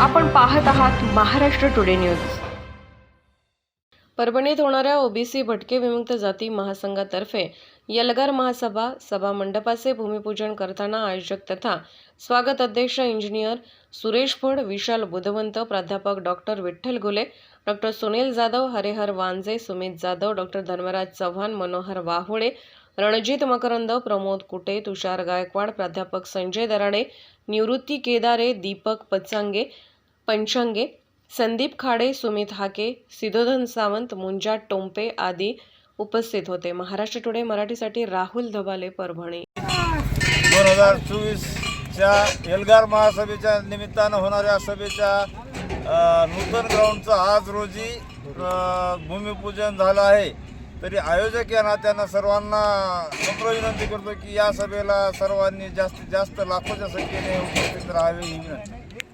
आपण पाहत आहात महाराष्ट्र टुडे न्यूज परभणीत होणाऱ्या ओबीसी भटके विमुक्त जाती महासंघातर्फे यलगार महासभा सभा मंडपाचे भूमिपूजन करताना आयोजक तथा स्वागत अध्यक्ष इंजिनियर सुरेश फड विशाल बुधवंत प्राध्यापक doctor Vitthal Ghule doctor Sunil Jadhav Harihar Wanje Sumit Jadhav doctor Dharmaraj Chavan Manohar Wahule Ranjit Makarand Pramod Kute Tushar Gaikwad प्राध्यापक संजय दराडे निवृत्ती केदारे दीपक पचांगे पंचंगे संदीप खाडे सुमित हाके सिद्धोधन सावंत मुंजा टोंपे आदी उपस्थित होते. महाराष्ट्र टुडे मराठीसाठी राहुल धबाले परभणी. दोन हजार चोवीसच्या एल्गार महासभेच्या निमित्तानं होणाऱ्या सभेच्या नूतन ग्राउंडचं आज रोजी भूमिपूजन झालं आहे. तरी आयोजक या नात्यानं सर्वांना नम्र विनंती करतो की या सभेला सर्वांनी जास्तीत जास्त लाखोच्या संख्येने उपस्थित राहावे ही विनंती.